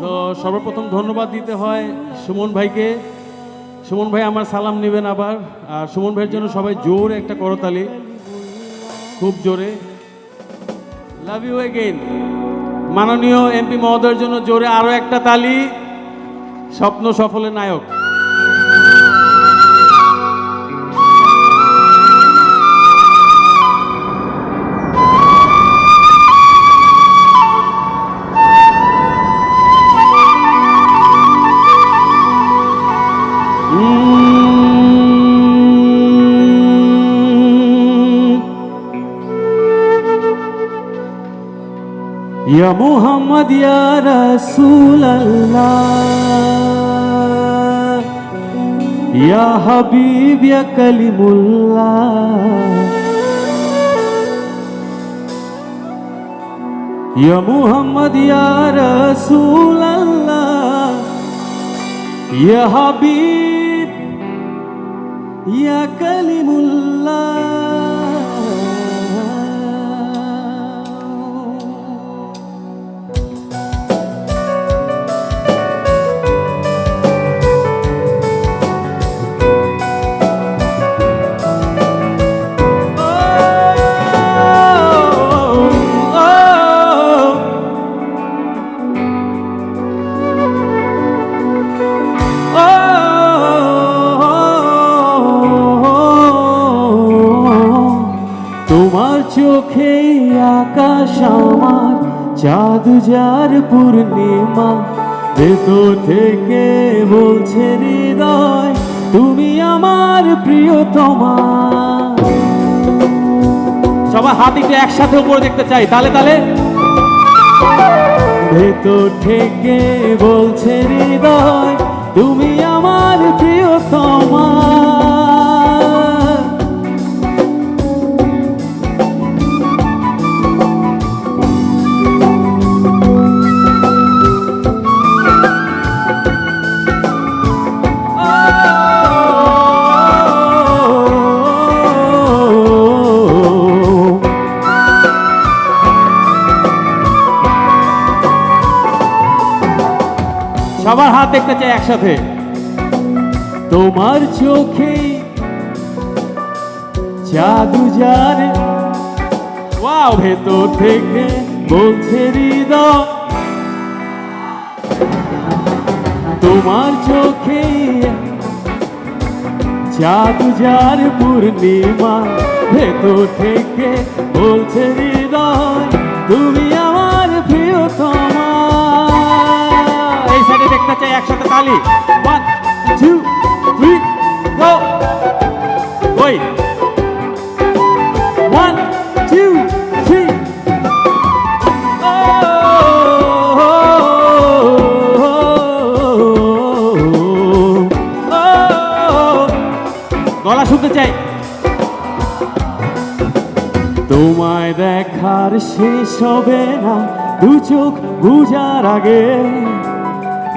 তো সর্বপ্রথম ধন্যবাদ দিতে হয় সুমন ভাইকে। সুমন ভাই আমার সালাম নেবেন আবার। আর সুমন ভাইয়ের জন্য সবাই জোরে একটা করতালি। খুব জোরে। লাভ ইউ এগেইন মাননীয় এমপি মহোদয়ের জন্য জোরে আরও একটা তালি। স্বপ্ন সফলের নায়ক। ইয়া মুহাম্মদ ইয়া রাসূলুল্লাহ। ইয়া হাবিব, ইয়া কালিমুল্লাহ। ইয়া মুহাম্মদ, ইয়া রাসূলুল্লাহ। ইয়া হাবিব, ইয়া কালিমুল্লাহ। চোখে আকাশ আমার চাঁদ যার পূর্ণিমা। ভেতর থেকে বলছে হৃদয় তুমি আমার প্রিয়তমা। সবাই হাত একটু একসাথে উপরে দেখতে চাই তালে তালে। ভেতর থেকে বলছে হৃদয় তুমি আমার প্রিয়তমা। সবার হাত দেখতে চাই একসাথে। তোমার চোখে জাদু ওয়াও, ভেতর থেকে বলছে হৃদয়। তোমার চোখে জাদু যার পূর্ণিমা। ভেতর থেকে বলছে হৃদয়। তালি ওয়ান টু থ্রি গো ওই থ্রি গলা শুনতে চাই। তোমায় দেখার শেষ হবে না। দু চোখ বুঝার আগে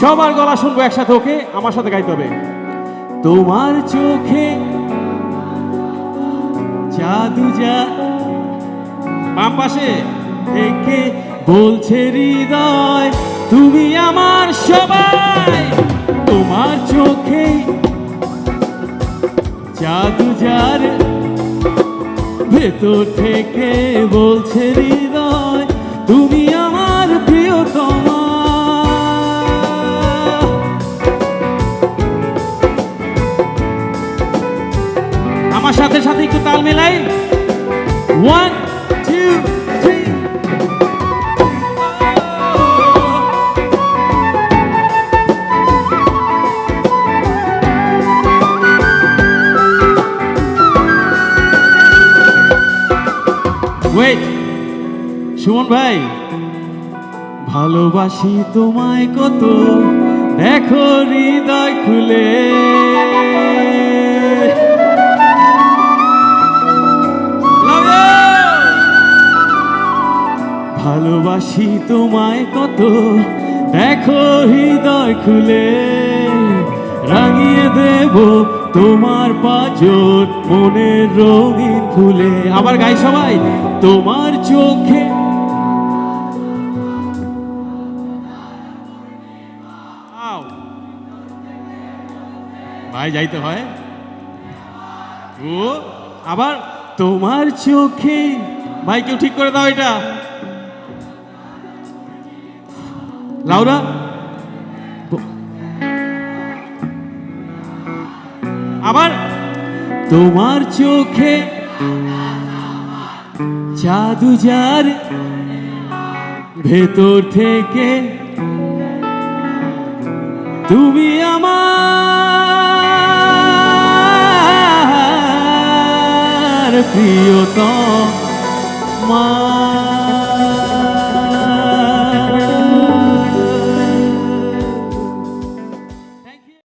সবার গলা শুনব একসাথে, ওকে? আমার সাথে গাইতে হবে। তোমার চোখে জাদু যা বাম পাশে থেকে বলছে হৃদয়, তুমি আমার সবাই। তোমার চোখে জাদু যার ভেতর থেকে বলছে হৃদয়। সাথে একটু তাল মেলাই। ওয়ান ওয়েট সুমন ভাই ভালোবাসি তোমায় কত দেখো হৃদয় খুলে। ভালোবাসি তোমায় কত, দেখো হৃদয় খুলে। রাঙিয়ে দেব তোমার পাজর মনের রঙিন ফুলে। আবার গাই সবাই, তোমার চোখে। ভাই, যাইতে হয়। ও, আবার তোমার চোখে। ভাই, কেউ ঠিক করে দাও এটা। লাউরা? আবার? তোমার চোখে জাদু যার ভেতর থেকে তুমি আমার প্রিয়তম মা।